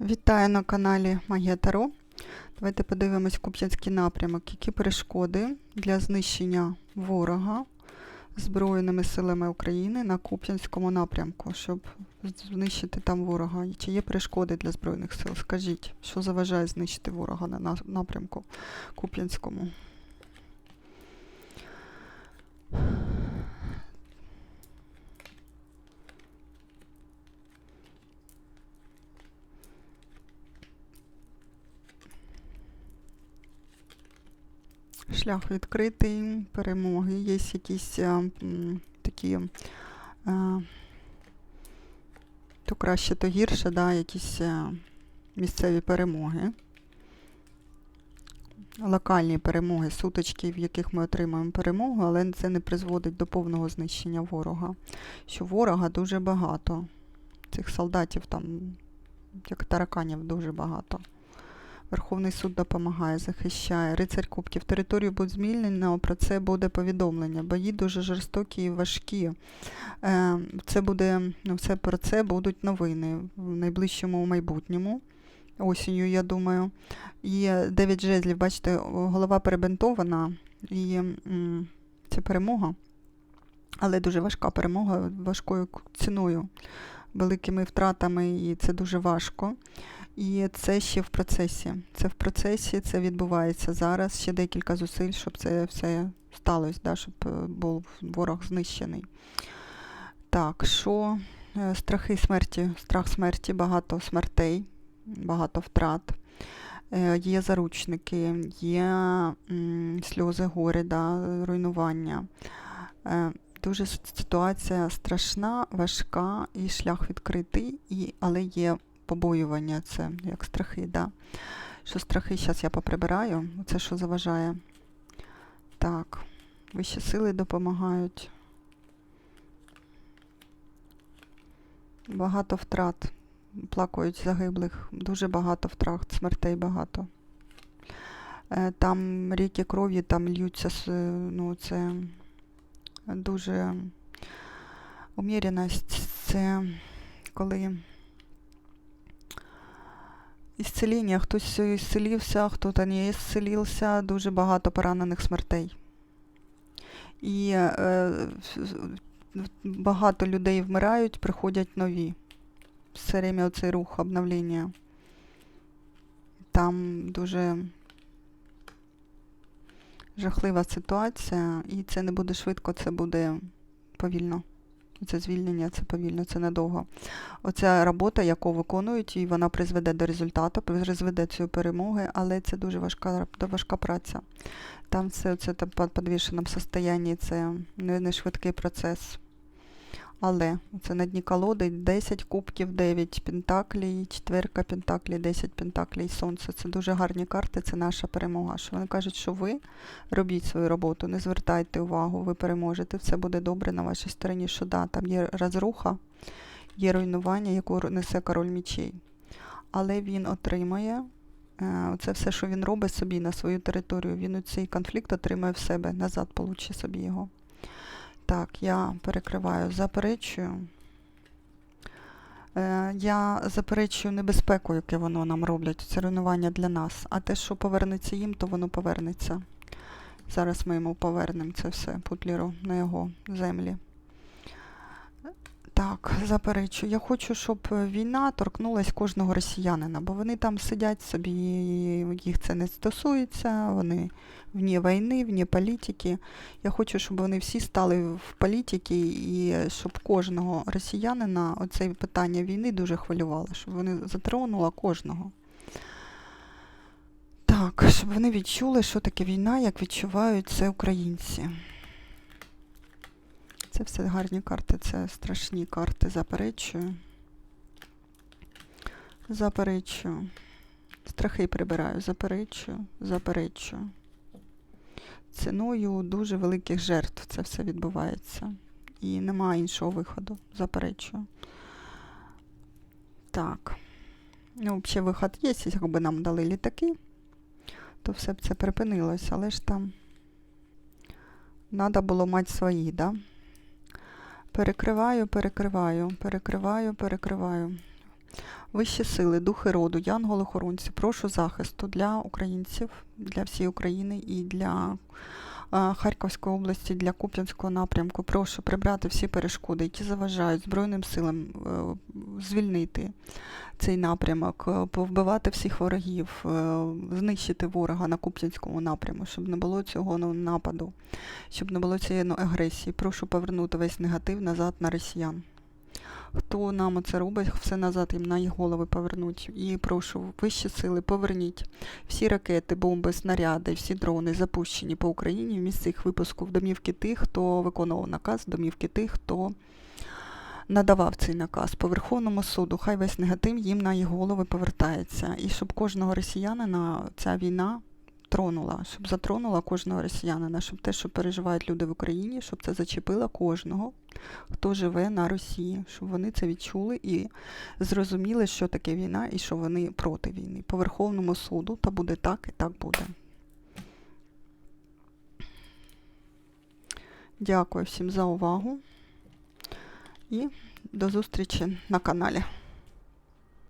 Вітаю на каналі Магія Таро. Давайте подивимось Куп'янський напрямок. Які перешкоди для знищення ворога Збройними силами України на Куп'янському напрямку, щоб знищити там ворога? Чи є перешкоди для Збройних сил? Скажіть, що заважає знищити ворога на на- напрямку Куп'янському? Шлях відкритий, перемоги. Є якісь е, такі, е, то краще, то гірше, да, якісь е, місцеві перемоги. Локальні перемоги, сутички, в яких ми отримуємо перемогу, але це не призводить до повного знищення ворога. Що ворога дуже багато. Цих солдатів там, як тараканів, дуже багато. Верховний суд допомагає, захищає. Рицарь Кубків. Територію буде змінено, про це буде повідомлення. Бої дуже жорстокі і важкі. Е, Це буде, ну, все про це будуть новини в найближчому майбутньому. Осінню, я думаю. І 9 жезлів, бачите, голова перебинтована, і це перемога, але дуже важка перемога, важкою ціною, великими втратами, і це дуже важко. І це ще в процесі. Це в процесі, це відбувається зараз. Ще декілька зусиль, щоб це все сталося, да, щоб е, був ворог знищений. Так, що Е, страхи смерті, страх смерті, багато смертей, багато втрат. Е, Є заручники, є сльози горі, да, руйнування. Дуже ситуація страшна, важка і шлях відкритий, і, але є побоювання, це як страхи, да. Що страхи, зараз я поприбираю, це що заважає. Так, вищі сили допомагають. Багато втрат. Плакають загиблих, дуже багато втрат, смертей багато. Е, Там ріки крові, там льються, ну, це дуже уміреність, це коли ісцеління, хтось ісцелився, хтось не ісцелився, дуже багато поранених смертей. І е, багато людей вмирають, приходять нові. Все время оцей рух обновлення. Там дуже жахлива ситуація, і це не буде швидко, це буде повільно. Це звільнення, це повільно, це недовго. Оця робота, яку виконують, і вона призведе до результату, призведе цю перемоги, але це дуже важка, важка праця. Там все це там по состоянні, це не швидкий процес. Але це на дні колоди 10 кубків, 9 пентаклей, четверка пентаклей, 10 пентаклей, сонце. Це дуже гарні карти, це наша перемога. Що вони кажуть, що ви робіть свою роботу, не звертайте увагу, ви переможете, все буде добре на вашій стороні. Що да, там є розруха, є руйнування, яку несе король мічей. Але він отримає е, це все, що він робить собі на свою територію. Він у цей конфлікт отримає в себе, назад получить собі його. Так, я перекриваю, заперечую. Е, Я заперечую небезпеку, яке воно нам роблять, це руйнування для нас. А те, що повернеться їм, то воно повернеться. Зараз ми йому повернемо це все Путліру, на його землі. Так, заперечую. Я хочу, щоб війна торкнулась кожного росіянина, бо вони там сидять собі, їх це не стосується, вони вне війни, вне політики. Я хочу, щоб вони всі стали в політики і щоб кожного росіянина оце питання війни дуже хвилювало, щоб вони затронуло кожного. Так, щоб вони відчули, що таке війна, як відчувають це українці. Це все гарні карти, це страшні карти, заперечую. Заперечую. Страхи прибираю, заперечую, заперечую. Ціною дуже великих жертв це все відбувається. І немає іншого виходу, заперечую. Так. Ну, взагалі виход є, якби нам дали літаки, то все б це припинилось, але ж там треба було мати свої, да? Перекриваю, перекриваю, перекриваю, перекриваю. Вищі сили, духи роду, янголи-охоронці, прошу захисту для українців, для всієї України і для Харківської області, для Куп'янського напрямку. Прошу прибрати всі перешкоди, які заважають Збройним силам е, звільнити цей напрямок, е, повбивати всіх ворогів, е, знищити ворога на Куп'янському напрямку, щоб не було цього ну, нападу, щоб не було цієї ну, агресії. Прошу повернути весь негатив назад на росіян. Хто нам це робить, все назад їм на їх голови повернуть. І прошу, вищі сили, поверніть всі ракети, бомби, снаряди, всі дрони запущені по Україні в місце їх випуску в домівки тих, хто виконував наказ, домівки тих, хто надавав цей наказ по Верховному суду. Хай весь негатив їм на їх голови повертається. І щоб кожного росіянина ця війна тронула, щоб затронула кожного росіянина, щоб те, що переживають люди в Україні, щоб це зачепило кожного, хто живе на Росії, щоб вони це відчули і зрозуміли, що таке війна і що вони проти війни. По Верховному суду, та буде так і так буде. Дякую всім за увагу і до зустрічі на каналі.